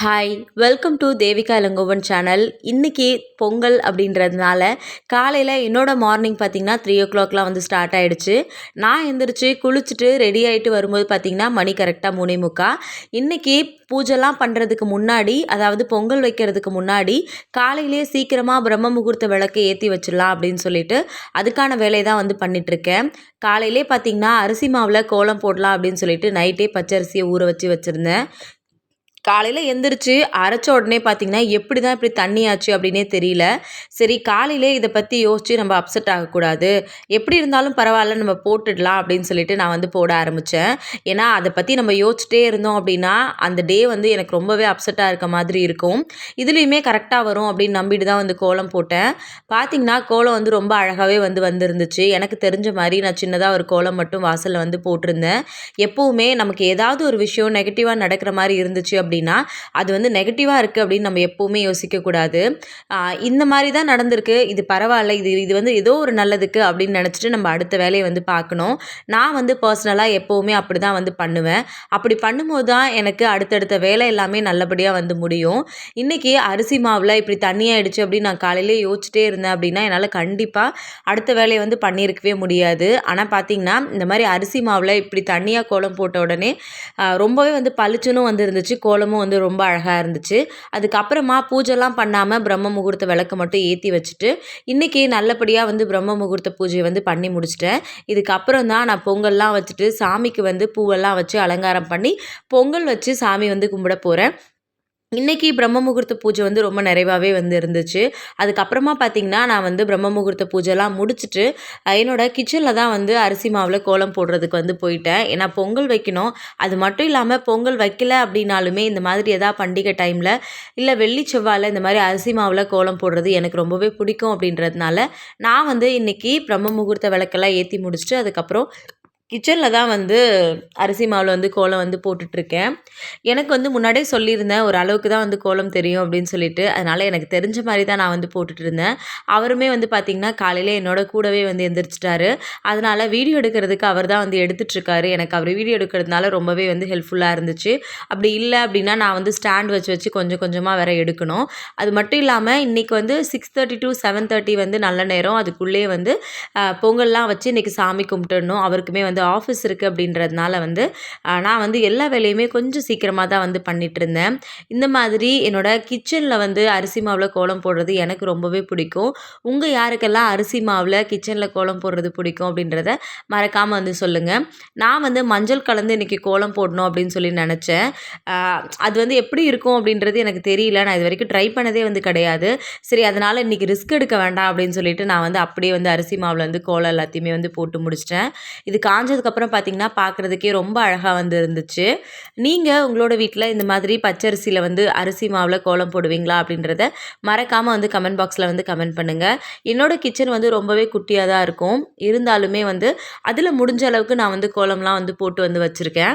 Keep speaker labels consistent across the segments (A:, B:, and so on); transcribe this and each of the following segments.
A: Hi welcome to Devika Ilangovan channel இன்றைக்கி பொங்கல் அப்படின்றதுனால காலையில் என்னோட மார்னிங் பார்த்திங்கன்னா த்ரீ ஓ கிளாக்லாம் வந்து ஸ்டார்ட் ஆகிடுச்சு நான் எந்திரிச்சு குளிச்சுட்டு ரெடி ஆகிட்டு வரும்போது பார்த்திங்கன்னா மணி கரெக்டாக மூணே முக்கா. இன்றைக்கி பூஜைலாம் பண்ணுறதுக்கு முன்னாடி அதாவது பொங்கல் வைக்கிறதுக்கு முன்னாடி காலையிலேயே சீக்கிரமாக பிரம்ம முகூர்த்த விளக்கை ஏற்றி வச்சிடலாம் அப்படின்னு சொல்லிட்டு அதுக்கான வேலையை தான் வந்து பண்ணிகிட்ருக்கேன் காலையிலே பார்த்திங்கன்னா அரிசி மாவில் கோலம் போடலாம் அப்படின்னு சொல்லிட்டு நைட்டே பச்சரிசியை ஊற வச்சு வச்சுருந்தேன். காலையில் எந்திரிச்சு அரைச்ச உடனே பார்த்திங்கன்னா எப்படி தான் இப்படி தண்ணி ஆச்சு அப்படின்னே தெரியல. சரி காலையிலே இதை பற்றி யோசித்து நம்ம அப்செட் ஆகக்கூடாது. எப்படி இருந்தாலும் பரவாயில்ல நம்ம போட்டுடலாம் அப்படின்னு சொல்லிட்டு நான் வந்து போட ஆரம்பித்தேன் ஏன்னா அதை பற்றி நம்ம யோசிச்சுட்டே இருந்தோம் அப்படின்னா அந்த டே வந்து எனக்கு ரொம்பவே அப்செட்டாக இருக்க மாதிரி இருக்கும். இதுலேயுமே கரெக்டாக வரும் அப்படின்னு நம்பிட்டு தான் வந்து கோலம் போட்டேன். பார்த்திங்கன்னா கோலம் வந்து ரொம்ப அழகாகவே வந்து வந்திருந்துச்சு. எனக்கு தெரிஞ்ச மாதிரி நான் சின்னதாக ஒரு கோலம் மட்டும் வாசலில் வந்து போட்டிருந்தேன். எப்போவுமே நமக்கு ஏதாவது ஒரு விஷயம் நெகட்டிவாக நடக்கிற மாதிரி இருந்துச்சு அப்படின்னா அது வந்து நெகட்டிவாக இருக்குது அப்படின்னு நம்ம எப்போவுமே யோசிக்கக்கூடாது. இந்த மாதிரி தான் நடந்திருக்கு. இது பரவாயில்ல. இது இது வந்து ஏதோ ஒரு நல்லதுக்கு அப்படின்னு நினச்சிட்டு நம்ம அடுத்த வேலையை வந்து பார்க்கணும். நான் வந்து பர்சனலாக எப்போவுமே அப்படி தான் வந்து பண்ணுவேன். அப்படி பண்ணும்போது தான் எனக்கு அடுத்தடுத்த வேலை எல்லாமே நல்லபடியாக வந்து முடியும். இன்றைக்கி அரிசி மாவில் இப்படி தண்ணியாகிடுச்சு அப்படின்னு நான் காலையிலே யோசிச்சிட்டே இருந்தேன் அப்படின்னா என்னால் கண்டிப்பாக அடுத்த வேலையை வந்து பண்ணியிருக்கவே முடியாது. ஆனால் பார்த்திங்கன்னா இந்த மாதிரி அரிசி மாவில் இப்படி தண்ணியாக கோலம் போட்ட உடனே ரொம்பவே வந்து பளிச்சுன்னு வந்து இருந்துச்சு. கோலம் கோலமும் வந்து ரொம்ப அழகாக இருந்துச்சு. அதுக்கப்புறமா பூஜைலாம் பண்ணாமல் பிரம்ம முகூர்த்த விளக்கு மட்டும் ஏற்றி வச்சுட்டு இன்றைக்கி நல்லபடியாக வந்து பிரம்ம முகூர்த்த பூஜையை வந்து பண்ணி முடிச்சிட்டேன். இதுக்கப்புறம் தான் நான் பொங்கல்லாம் வச்சுட்டு சாமிக்கு வந்து பூவெல்லாம் வச்சு அலங்காரம் பண்ணி பொங்கல் வச்சு சாமி வந்து கும்பிட போகிறேன் இன்றைக்கி பிரம்ம முகூர்த்த பூஜை வந்து ரொம்ப நிறைவாகவே வந்து இருந்துச்சு. அதுக்கப்புறமா பார்த்திங்கன்னா நான் வந்து பிரம்ம முகூர்த்த பூஜைலாம் முடிச்சுட்டு என்னோட கிச்சனில் தான் வந்து அரிசி மாவில் கோலம் போடுறதுக்கு வந்து போயிட்டேன். ஏன்னா பொங்கல் வைக்கணும். அது மட்டும் இல்லாமல் பொங்கல் வைக்கல அப்படின்னாலுமே இந்த மாதிரி எதாவது பண்டிகை டைமில் இல்லை வெள்ளி செவ்வாயில் இந்த மாதிரி அரிசி மாவில் கோலம் போடுறது எனக்கு ரொம்பவே பிடிக்கும் அப்படின்றதுனால நான் வந்து இன்றைக்கி பிரம்ம முகூர்த்த விளக்கெல்லாம் ஏற்றி முடிச்சுட்டு அதுக்கப்புறம் கிச்சனில் தான் வந்து அரிசி மாவில் வந்து கோலம் வந்து போட்டுட்ருக்கேன். எனக்கு வந்து முன்னாடியே சொல்லியிருந்தேன் ஒரு அளவுக்கு தான் வந்து கோலம் தெரியும் அப்படின்னு சொல்லிட்டு. அதனால் எனக்கு தெரிஞ்ச மாதிரி தான் நான் வந்து போட்டுட்டு இருந்தேன் அவருமே வந்து பார்த்திங்கன்னா காலையில் என்னோட கூடவே வந்து எந்திரிச்சிட்டாரு. அதனால் வீடியோ எடுக்கிறதுக்கு அவர் தான் வந்து எடுத்துகிட்ருக்காரு எனக்கு அவர் வீடியோ எடுக்கிறதுனால ரொம்பவே வந்து ஹெல்ப்ஃபுல்லாக இருந்துச்சு. அப்படி இல்லை அப்படின்னா நான் வந்து ஸ்டாண்ட் வச்சு வச்சு கொஞ்சம் கொஞ்சமாக வேற எடுக்கணும். அது மட்டும் இல்லாமல் இன்றைக்கி வந்து six thirty to seven thirty வந்து நல்ல நேரம். அதுக்குள்ளேயே வந்து பொங்கல்லாம் வச்சு இன்றைக்கி சாமி கும்பிட்டுடணும். அவருக்குமே வந்து வந்து ஆஃபீஸ் இருக்குது அப்படின்றதுனால வந்து நான் வந்து எல்லா வேலையுமே கொஞ்சம் சீக்கிரமாக தான் வந்து பண்ணிகிட்டு இருந்தேன் இந்த மாதிரி என்னோடய கிச்சனில் வந்து அரிசி மாவில் கோலம் போடுறது எனக்கு ரொம்பவே பிடிக்கும். உங்கள் யாருக்கெல்லாம் அரிசி மாவில் கிச்சனில் கோலம் போடுறது பிடிக்கும் அப்படின்றத மறக்காமல் வந்து சொல்லுங்கள் நான் வந்து மஞ்சள் கலந்து இன்றைக்கி கோலம் போடணும் அப்படின்னு சொல்லி நினச்சேன். அது வந்து எப்படி இருக்கும் அப்படின்றது எனக்கு தெரியல. நான் இது வரைக்கும் ட்ரை பண்ணதே வந்து கிடையாது. சரி அதனால் இன்றைக்கி ரிஸ்க் எடுக்க வேண்டாம் அப்படின்னு சொல்லிட்டு நான் வந்து அப்படியே வந்து அரிசி மாவில் வந்து கோலம் எல்லாத்தையுமே வந்து போட்டு முடிச்சிட்டேன். இது காஞ்ச காஞ்சதுக்கப்புறம் பார்த்திங்கன்னா பார்க்குறதுக்கே ரொம்ப அழகாக வந்து இருந்துச்சு. நீங்கள் உங்களோட வீட்டில் இந்த மாதிரி பச்சரிசியில் வந்து அரிசி மாவில் கோலம் போடுவீங்களா அப்படின்றத மறக்காமல் வந்து கமெண்ட் பாக்ஸில் வந்து கமெண்ட் பண்ணுங்கள் என்னோடய கிச்சன் வந்து ரொம்பவே குட்டியாக தான் இருக்கும். இருந்தாலுமே வந்து அதில் முடிஞ்ச அளவுக்கு நான் வந்து கோலம்லாம் வந்து போட்டு வந்து வச்சுருக்கேன்.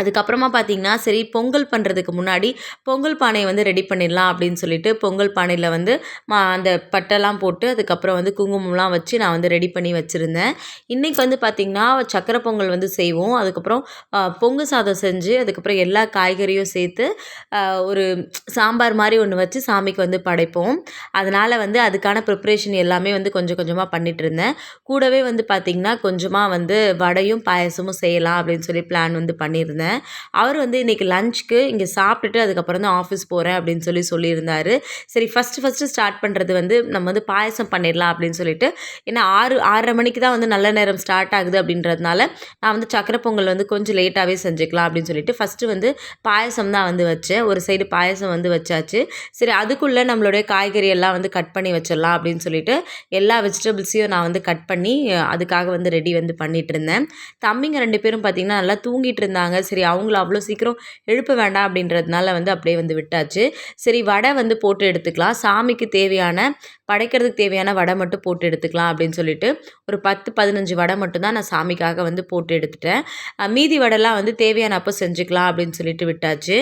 A: அதுக்கப்புறமா பார்த்தீங்கன்னா சரி பொங்கல் பண்ணுறதுக்கு முன்னாடி பொங்கல் பானையை வந்து ரெடி பண்ணிடலாம் அப்படின்னு சொல்லிட்டு பொங்கல் பானையில் வந்து மா அந்த பட்டெல்லாம் போட்டு அதுக்கப்புறம் வந்து குங்குமம்லாம் வச்சு நான் வந்து ரெடி பண்ணி வச்சுருந்தேன். இன்றைக்கி வந்து பார்த்திங்கன்னா சக்கரை பொங்கல் வந்து செய்வோம். அதுக்கப்புறம் பொங்கு சாதம் செஞ்சு அதுக்கப்புறம் எல்லா காய்கறியும் சேர்த்து ஒரு சாம்பார் மாதிரி ஒன்று வச்சு சாமிக்கு வந்து படைப்போம். அதனால் வந்து அதுக்கான ப்ரிப்ரேஷன் எல்லாமே வந்து கொஞ்சம் கொஞ்சமாக பண்ணிகிட்டு இருந்தேன். கூடவே வந்து பார்த்திங்கன்னா கொஞ்சமாக வந்து வடையும் பாயசமும் செய்யலாம் அப்படின்னு சொல்லி பிளான் வந்து பண்ணியிருந்தேன். இருந்தேன் அவர் வந்து இன்றைக்கி லஞ்சுக்கு இங்கே சாப்பிட்டுட்டு அதுக்கப்புறம் தான் ஆஃபீஸ் போகிறேன் அப்படின்னு சொல்லி சொல்லியிருந்தார். சரி ஃபஸ்ட்டு ஃபஸ்ட்டு ஸ்டார்ட் பண்ணுறது வந்து நம்ம வந்து பாயசம் பண்ணிடலாம் அப்படின்னு சொல்லிட்டு ஏன்னா ஆறு ஆறரை மணிக்கு தான் வந்து நல்ல நேரம் ஸ்டார்ட் ஆகுது அப்படின்றதுனால நான் வந்து சக்கரை பொங்கல் வந்து கொஞ்சம் லேட்டாகவே செஞ்சுக்கலாம் அப்படின்னு சொல்லிட்டு ஃபஸ்ட்டு வந்து பாயசம் தான் வந்து வச்சேன். ஒரு சைடு பாயசம் வந்து வச்சாச்சு. சரி அதுக்குள்ளே நம்மளுடைய காய்கறி எல்லாம் வந்து கட் பண்ணி வச்சிடலாம் அப்படின்னு சொல்லிட்டு எல்லா வெஜிடபிள்ஸையும் நான் வந்து கட் பண்ணி அதுக்காக வந்து ரெடி வந்து பண்ணிகிட்டு இருந்தேன். தம்பிங்க ரெண்டு பேரும் பார்த்திங்கன்னா நல்லா தூங்கிட்டு இருந்தாங்க. சரி சரி அவங்கள அவ்வளோ சீக்கிரம் எழுப்ப வேண்டாம் அப்படின்றதுனால வந்து அப்படியே வந்து விட்டாச்சு. சரி வடை வந்து போட்டு எடுத்துக்கலாம். சாமிக்கு தேவையான படைக்கிறதுக்கு தேவையான வடை மட்டும் போட்டு எடுத்துக்கலாம் அப்படின்னு சொல்லிட்டு ஒரு பத்து பதினஞ்சு வடை மட்டும்தான் நான் சாமிக்காக வந்து போட்டு எடுத்துட்டேன். மீதி வடைலாம் வந்து தேவையான அப்போ செஞ்சுக்கலாம் அப்படின்னு சொல்லிட்டு விட்டாச்சு.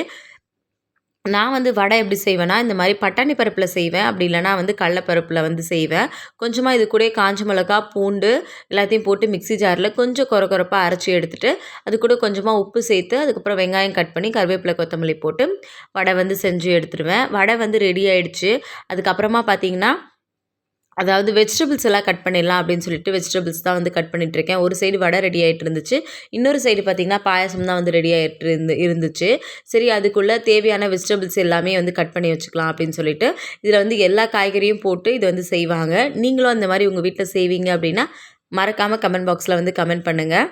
A: நான் வந்து வடை எப்படி செய்வேன்னா இந்த மாதிரி பட்டாணி பருப்பில் செய்வேன். அப்படி இல்லைனா வந்து கடலப்பருப்பில் வந்து செய்வேன். கொஞ்சமாக இது கூட காஞ்ச மிளகா பூண்டு எல்லாத்தையும் போட்டு மிக்ஸி ஜாரில் கொஞ்சம் கொர கொரப்பாக அரைச்சி எடுத்துகிட்டு அது கூட கொஞ்சமாக உப்பு சேர்த்து அதுக்கப்புறம் வெங்காயம் கட் பண்ணி கருவேப்பிலை கொத்தமல்லி போட்டு வடை வந்து செஞ்சு எடுத்துருவேன். வடை வந்து ரெடி ஆகிடுச்சு அதுக்கப்புறமா பார்த்தீங்கன்னா அதாவது வெஜிடபிள்ஸ் எல்லாம் கட் பண்ணிடலாம் அப்படின்னு சொல்லிட்டு வெஜிடபிள்ஸ் தான் வந்து கட் பண்ணிட்டு இருக்கேன் ஒரு சைடு வடை ரெடி ஆகிட்டு இருந்துச்சு இன்னொரு சைடு பார்த்திங்கன்னா பாயசம் தான் வந்து ரெடி ஆகிட்டு இருந்து இருந்துச்சு. சரி அதுக்குள்ளே தேவையான வெஜிடபிள்ஸ் எல்லாமே வந்து கட் பண்ணி வச்சுக்கலாம் அப்படின்னு சொல்லிட்டு இதில் வந்து எல்லா காய்கறியும் போட்டு இது வந்து செய்வாங்க. நீங்களும் அந்த மாதிரி உங்கள் வீட்டில் செய்வீங்க அப்படின்னா மறக்காமல் கமெண்ட் பாக்ஸில் வந்து கமெண்ட் பண்ணுங்கள்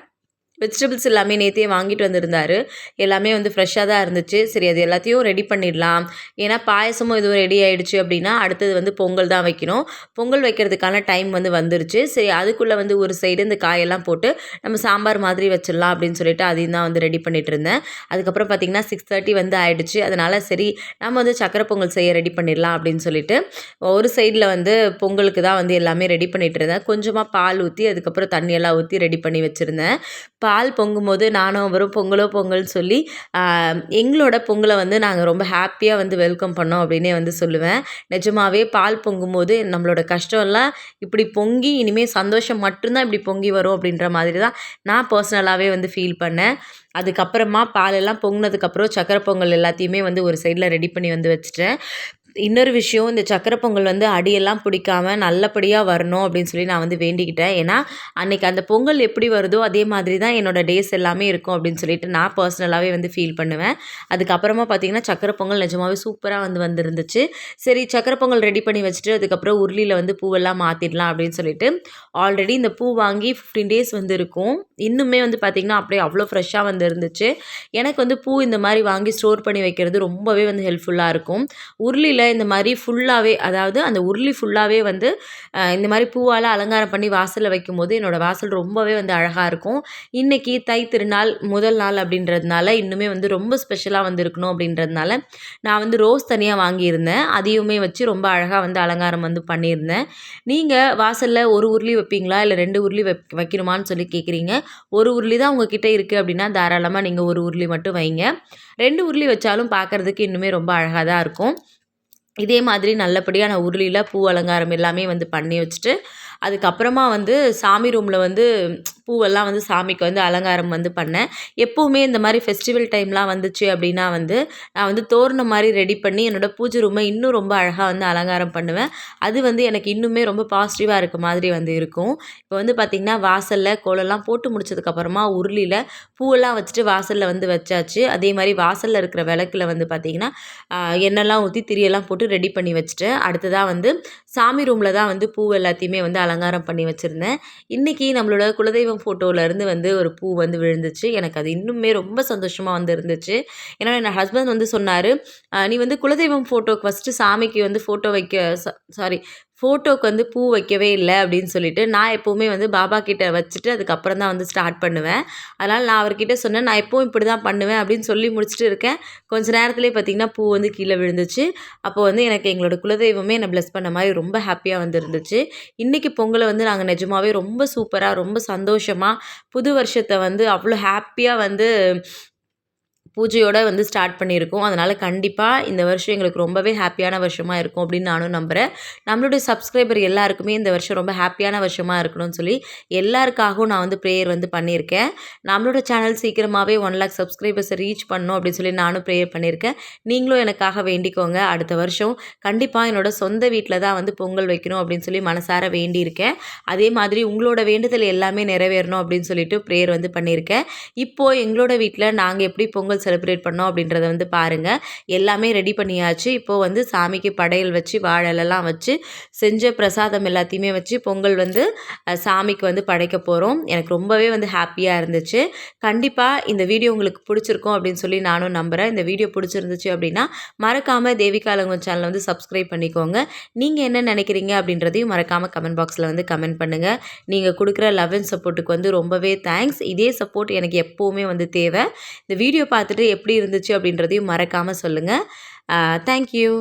A: வெஜிடபிள்ஸ் எல்லாமே நேற்றே வாங்கிட்டு வந்திருந்தார். எல்லாமே வந்து ஃப்ரெஷ்ஷாக தான் இருந்துச்சு. சரி அது எல்லாத்தையும் ரெடி பண்ணிடலாம். ஏன்னா பாயசமும் இதுவும் ரெடி ஆகிடுச்சு அப்படின்னா அடுத்தது வந்து பொங்கல் தான் வைக்கணும். பொங்கல் வைக்கிறதுக்கான டைம் வந்து வந்துருச்சு. சரி அதுக்குள்ளே வந்து ஒரு சைடு இந்த காயெல்லாம் போட்டு நம்ம சாம்பார் மாதிரி வச்சிடலாம் அப்படின்னு சொல்லிட்டு அதையும் தான் வந்து ரெடி பண்ணிட்டு இருந்தேன். அதுக்கப்புறம் பார்த்திங்கன்னா சிக்ஸ் தேர்ட்டி வந்து ஆகிடுச்சு அதனால் சரி நம்ம வந்து சக்கரை பொங்கல் செய்ய ரெடி பண்ணிடலாம் அப்படின்னு சொல்லிட்டு ஒரு சைடில் வந்து பொங்கலுக்கு தான் வந்து எல்லாமே ரெடி பண்ணிட்டு இருந்தேன். கொஞ்சமாக பால் ஊற்றி அதுக்கப்புறம் தண்ணியெல்லாம் ஊற்றி ரெடி பண்ணி வச்சுருந்தேன். பா பால் பொங்கும்போது நானும் அவரும் பொங்கலோ பொங்கல்னு சொல்லி எங்களோட பொங்கலை வந்து நாங்கள் ரொம்ப ஹாப்பியாக வந்து வெல்கம் பண்ணோம் அப்படின்னே வந்து சொல்லுவேன். நிஜமாவே பால் பொங்கும்போது நம்மளோட கஷ்டம்லாம் இப்படி பொங்கி இனிமேல் சந்தோஷம் மட்டும்தான் இப்படி பொங்கி வரும் அப்படின்ற மாதிரி தான் நான் பர்சனலாகவே வந்து ஃபீல் பண்ணேன். அதுக்கப்புறமா பாலெல்லாம் பொங்கினதுக்கப்புறம் சக்கரை பொங்கல் எல்லாத்தையுமே வந்து ஒரு சைடில் ரெடி பண்ணி வந்து வச்சுட்டேன். இன்னொரு விஷயம் இந்த சக்கரை பொங்கல் வந்து அடியெல்லாம் பிடிக்காம நல்லபடியாக வரணும் அப்படின்னு சொல்லி நான் வந்து வேண்டிக்கிட்டேன். ஏன்னா அன்றைக்கி அந்த பொங்கல் எப்படி வருதோ அதே மாதிரி தான் என்னோடய டேஸ் எல்லாமே இருக்கும் அப்படின்னு சொல்லிட்டு நான் பர்சனலாகவே வந்து ஃபீல் பண்ணுவேன். அதுக்கப்புறமா பார்த்திங்கன்னா சக்கரை பொங்கல் நிஜமாகவே சூப்பராக வந்து வந்துருந்துச்சு. சரி சக்கரை பொங்கல் ரெடி பண்ணி வச்சுட்டு அதுக்கப்புறம் உருளியில் வந்து பூவெல்லாம் மாற்றிடலாம் அப்படின்னு சொல்லிட்டு ஆல்ரெடி இந்த பூ வாங்கி ஃபிஃப்டீன் டேஸ் வந்து இருக்கும். இன்னுமே வந்து பார்த்திங்கன்னா அப்படியே அவ்வளோ ஃப்ரெஷ்ஷாக வந்து இருந்துச்சு. எனக்கு வந்து பூ இந்த மாதிரி வாங்கி ஸ்டோர் பண்ணி வைக்கிறது ரொம்பவே வந்து ஹெல்ப்ஃபுல்லாக இருக்கும். உருளியில் இந்த மாதிரி ஃபுல்லாகவே அதாவது அந்த உருளி ஃபுல்லாகவே வந்து இந்த மாதிரி பூவால் அலங்காரம் பண்ணி வாசலில் வைக்கும்போது என்னோடய வாசல் ரொம்பவே வந்து அழகாக இருக்கும். இன்றைக்கி தை திருநாள் முதல் நாள் அப்படின்றதுனால இன்னுமே வந்து ரொம்ப ஸ்பெஷலாக வந்து இருக்கணும் அப்படின்றதுனால நான் வந்து ரோஸ் தனியாக வாங்கியிருந்தேன். அதையுமே வச்சு ரொம்ப அழகாக வந்து அலங்காரம் வந்து பண்ணியிருந்தேன். நீங்கள் வாசலில் ஒரு உருளி வைப்பீங்களா? இல்லை ரெண்டு உருளி வைப் வைக்கணுமான்னு சொல்லி கேட்குறீங்க. ஒரு உருளி தான் உங்ககிட்ட இருக்குது அப்படின்னா தாராளமாக நீங்கள் ஒரு உருளி மட்டும் வைங்க. ரெண்டு உருளி வச்சாலும் பார்க்குறதுக்கு இன்னுமே ரொம்ப அழகாக தான் இருக்கும். இதே மாதிரி நல்லபடியாக நான் உருளியில் பூ அலங்காரம் எல்லாமே வந்து பண்ணி வச்சுட்டு அதுக்கப்புறமா வந்து சாமி ரூமில் வந்து பூவெல்லாம் வந்து சாமிக்கு வந்து அலங்காரம் வந்து பண்ணேன். எப்போவுமே இந்த மாதிரி ஃபெஸ்டிவல் டைம்லாம் வந்துச்சு அப்படின்னா வந்து நான் வந்து தோரணம் மாதிரி ரெடி பண்ணி என்னோடய பூஜை ரூமை இன்னும் ரொம்ப அழகாக வந்து அலங்காரம் பண்ணுவேன். அது வந்து எனக்கு இன்னுமே ரொம்ப பாசிட்டிவாக இருக்க மாதிரி வந்து இருக்கும். இப்போ வந்து பார்த்திங்கன்னா வாசலில் கோலம்லாம் போட்டு முடிச்சதுக்கப்புறமா உருளியில் பூவெல்லாம் வச்சுட்டு வாசலில் வந்து வச்சாச்சு. அதே மாதிரி வாசலில் இருக்கிற விளக்கில் வந்து பார்த்திங்கன்னா எண்ணெய்லாம் ஊற்றி திரியெல்லாம் போட்டு ரெடி பண்ணி வச்சுட்டேன். அடுத்ததாக வந்து சாமி ரூமில் தான் வந்து பூ எல்லாத்தையுமே வந்து அலங்காரம் பண்ணி வச்சுருந்தேன். இன்றைக்கி நம்மளோட குலதெய்வம் ஃபோட்டோவிலேருந்து வந்து ஒரு பூ வந்து விழுந்துச்சு. எனக்கு அது இன்னுமே ரொம்ப சந்தோஷமாக வந்து இருந்துச்சு. ஏன்னா என் ஹஸ்பண்ட் வந்து சொன்னார் நீ வந்து குலதெய்வம் ஃபோட்டோக்கு ஃபஸ்ட்டு சாமிக்கு வந்து ஃபோட்டோ வைக்க சாரி ஃபோட்டோக்கு வந்து பூ வைக்கவே இல்லை அப்படின்னு சொல்லிட்டு நான் எப்போவுமே வந்து பாபா கிட்ட வச்சுட்டு அதுக்கப்புறம் தான் வந்து ஸ்டார்ட் பண்ணுவேன். அதனால் நான் அவர்கிட்ட சொன்னேன் நான் எப்போவும் இப்படி தான் பண்ணுவேன் அப்படின்னு சொல்லி முடிச்சுட்டு இருக்கேன். கொஞ்ச நேரத்துலேயே பார்த்திங்கன்னா பூ வந்து கீழே விழுந்துச்சு. அப்போ வந்து எனக்கு எங்களோட குலதெய்வமே என்னை ப்ளஸ் பண்ண மாதிரி ரொம்ப ஹாப்பியாக வந்து இருந்துச்சு இன்றைக்கி பொங்கலை வந்து நாங்கள் நிஜமாகவே ரொம்ப சூப்பராக ரொம்ப சந்தோஷமாக புது வருஷத்தை வந்து அவ்வளோ ஹாப்பியாக வந்து பூஜையோடு வந்து ஸ்டார்ட் பண்ணியிருக்கோம். அதனால் கண்டிப்பாக இந்த வருஷம் எங்களுக்கு ரொம்பவே ஹாப்பியான வருஷமாக இருக்கும் அப்படின்னு நானும் நம்புகிறேன் நம்மளுடைய சப்ஸ்கிரைபர் எல்லாருக்குமே இந்த வருஷம் ரொம்ப ஹாப்பியான வருஷமாக இருக்கணும்னு சொல்லி எல்லாருக்காகவும் நான் வந்து ப்ரேயர் வந்து பண்ணியிருக்கேன். நம்மளோட சேனல் சீக்கிரமாகவே ஒன் லேக் சப்ஸ்கிரைபர்ஸை ரீச் பண்ணணும் அப்படின்னு சொல்லி நானும் ப்ரேயர் பண்ணியிருக்கேன். நீங்களும் எனக்காக வேண்டிக்கோங்க. அடுத்த வருஷம் கண்டிப்பாக என்னோடய சொந்த வீட்டில் தான் வந்து பொங்கல் வைக்கணும் அப்படின்னு சொல்லி மனசார வேண்டியிருக்கேன். அதே மாதிரி உங்களோட வேண்டுதல் எல்லாமே நிறைவேறணும் அப்படின்னு சொல்லிட்டு ப்ரேயர் வந்து பண்ணியிருக்கேன். இப்போது எங்களோட வீட்டில் நாங்கள் எப்படி பொங்கல் செலிப்ரேட் பண்ணோம் அப்படின்றத வந்து பாருங்கள் எல்லாமே ரெடி பண்ணியாச்சு. இப்போது வந்து சாமிக்கு படையல் வச்சு வாழலெல்லாம் வச்சு செஞ்ச பிரசாதம் எல்லாத்தையுமே வச்சு பொங்கல் வந்து சாமிக்கு வந்து படைக்க போகிறோம் எனக்கு ரொம்பவே வந்து ஹாப்பியாக இருந்துச்சு. கண்டிப்பாக இந்த வீடியோ உங்களுக்கு பிடிச்சிருக்கும் அப்படின்னு சொல்லி நானும் நம்புகிறேன் இந்த வீடியோ பிடிச்சிருந்துச்சு அப்படின்னா மறக்காமல் தேவிகா சேனலை வந்து சப்ஸ்கிரைப் பண்ணிக்கோங்க. நீங்கள் என்ன நினைக்கிறீங்க அப்படின்றதையும் மறக்காமல் கமெண்ட் பாக்ஸில் வந்து கமெண்ட் பண்ணுங்கள் நீங்கள் கொடுக்குற லவ் அண்ட் சப்போர்ட்டுக்கு வந்து ரொம்பவே தேங்க்ஸ் இதே சப்போர்ட் எனக்கு எப்போவுமே வந்து தேவை. இந்த வீடியோ பார்த்து பார்த்துட்டு எப்படி இருந்துச்சு அப்படின்றதையும் மறக்காமல் சொல்லுங்கள் தேங்க்யூ